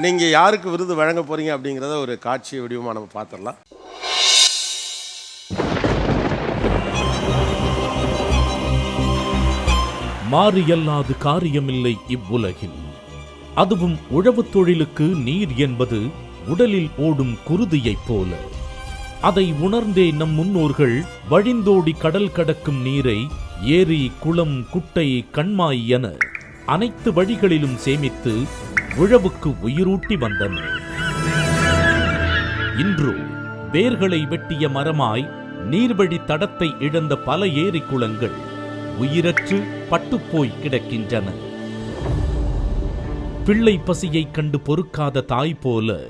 நீங்க யாருக்கு விருது வழங்க போறீங்க அப்படிங்கிறத ஒரு காட்சி வடிவமாக நம்ம பார்த்துடலாம் மாறியல்லாது காரியமில்லை இவ்வுலகில். அதுவும் உழவுத் தொழிலுக்கு நீர் என்பது உடலில் ஓடும் குருதியைப் போல. அதை உணர்ந்தே நம் முன்னோர்கள் வழிந்தோடி கடல் கடக்கும் நீரை ஏரி குளம் குட்டை கண்மாய் என அனைத்து வழிகளிலும் சேமித்து உழவுக்கு உயிரூட்டி வந்தன. இன்றோ வேர்களை வெட்டிய மரமாய் நீர்வழி தடத்தை இழந்த பல ஏரி குளங்கள் உயிரற்று பட்டுப்போய் கிடக்கின்றன. பிள்ளை பசியைக் கண்டு பொறுக்காத தாய் போல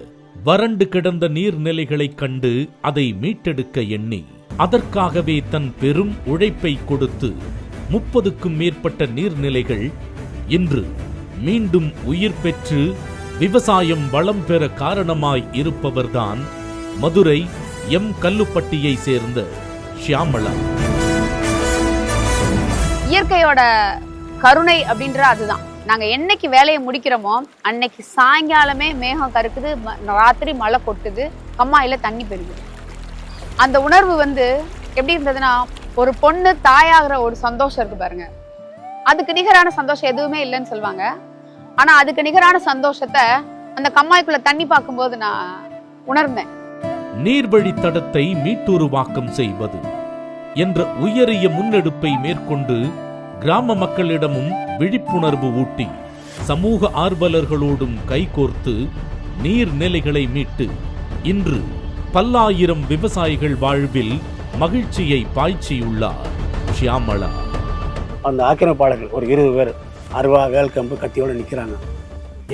வறண்டு கிடந்த நீர்நிலைகளைக் கண்டு அதை மீட்டெடுக்க எண்ணி அதற்காகவே தன் பெரும் உழைப்பை கொடுத்து முப்பதுக்கும் மேற்பட்ட நீர்நிலைகள் இன்று மீண்டும் உயிர் பெற்று விவசாயம் வளம் பெற காரணமாய் இருப்பவர்தான் மதுரை எம். கல்லுப்பட்டியை சேர்ந்த ஷியாமளா. இயற்கையோட கருணை அப்படின்ற அதுதான். நாங்க என்னைக்கு வேலையை முடிக்கிறோமோ அன்னைக்கு சாயங்காலமே மேகம் கருக்குது ம- ராத்திரி மழை கொட்டுது கம்மாயில தண்ணி பெருகுது. அந்த உணர்வு வந்து எப்படி இருந்ததுன்னா ஒரு பொண்ணு தாயாகிற ஒரு சந்தோஷம் இருக்கு பாருங்க. அதுக்கு நிகரான சந்தோஷம் எதுவுமே இல்லைன்னு சொல்லுவாங்க ஆனா அதுக்கு நிகரான சந்தோஷத்தை அந்த கம்மாய்க்குள்ள தண்ணி பார்க்கும்போது நான் உணர்ந்தேன். நீர்வழி தடத்தை மீட்டுருவாக்கம் செய்வது என்ற உயரிய முன்னெடுப்பை மேற்கொண்டு கிராம மக்களிடமும் விழிப்புணர்வு ஊட்டி சமூக ஆர்வலர்களோடும் கைகோர்த்து நீர்நிலைகளை மீட்டு இன்று பல்லாயிரம் விவசாயிகள் வாழ்வில் மகிழ்ச்சியை பாய்ச்சியுள்ளார். ஷியாமளா. அந்த ஆக்கிரமிப்பாளர்கள் ஒரு இருபது பேர். அருவா வேல்கம்பு கத்தியோடு நிற்கிறாங்க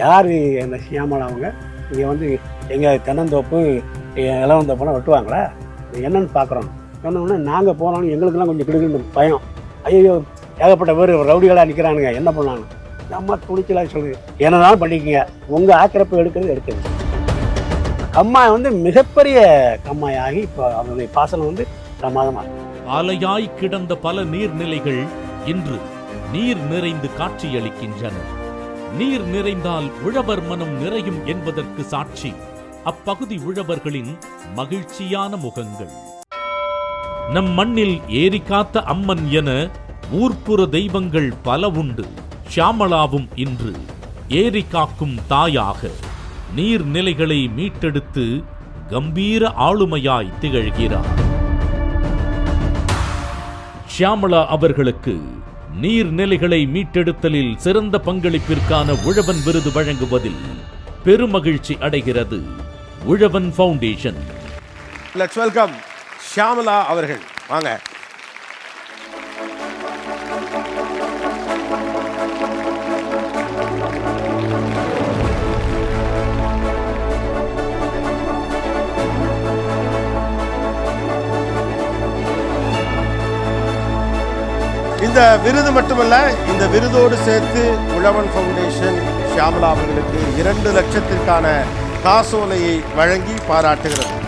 யார் அந்த சியாமலா அவங்க? இங்கே வந்து எங்கள் தென்னந்தோப்பு இளவந்தோப்பெல்லாம் வெட்டுவாங்களா? என்னன்னு பார்க்குறோம் சொன்னோன்னே நாங்கள் போனாலும் எங்களுக்கெல்லாம் கொஞ்சம் கிடுக்குன்னு பயம். ஐயோ ஏகப்பட்ட பேர் ரவுடிகளாக நிற்கிறானுங்க என்ன பண்ணாங்க? நம்ம துணிச்சலாக சொல்லுது. என்னதான் பண்ணிக்கங்க உங்கள் ஆக்கிரப்பு எடுக்கிறது எடுக்கிறது. கம்மாய் வந்து மிகப்பெரிய கம்மாய் ஆகி இப்போ அவருடைய பாசனம் வந்து பிரமாதமாக ஆலையாய் கிடந்த பல நீர்நிலைகள் இன்று நீர் நிறைந்து காட்சியளிக்கின்றன. நீர் நிறைந்தால் உழவர் மனம் நிறையும் என்பதற்கு சாட்சி. அப்பகுதி உழவர்களின் மகிழ்ச்சியான முகங்கள். நம் மண்ணில் ஏரி காத்த அம்மன் என ஊர்ப்புற தெய்வங்கள் பல உண்டு. ஷியாமலாவும் இன்று ஏரி காக்கும் தாயாக நீர்நிலைகளை மீட்டெடுத்து கம்பீர ஆளுமையாய் திகழ்கிறார். ஷியாமலா அவர்களுக்கு நீர்நிலைகளை மீட்டெடுத்தலில் சிறந்த பங்களிப்பிற்கான உழவன் விருது வழங்குவதில் பெருமகிழ்ச்சி அடைகிறது. Uzhavan foundation. Let's welcome Shyamala அவர்கள். வாங்க. இந்த விருது மட்டுமல்ல இந்த விருதோடு சேர்த்து உழவன் ஃபவுண்டேஷன் ஷியாமலா அவர்களுக்கு இரண்டு லட்சத்திற்கான காசோலையை வழங்கி பாராட்டுகிறது.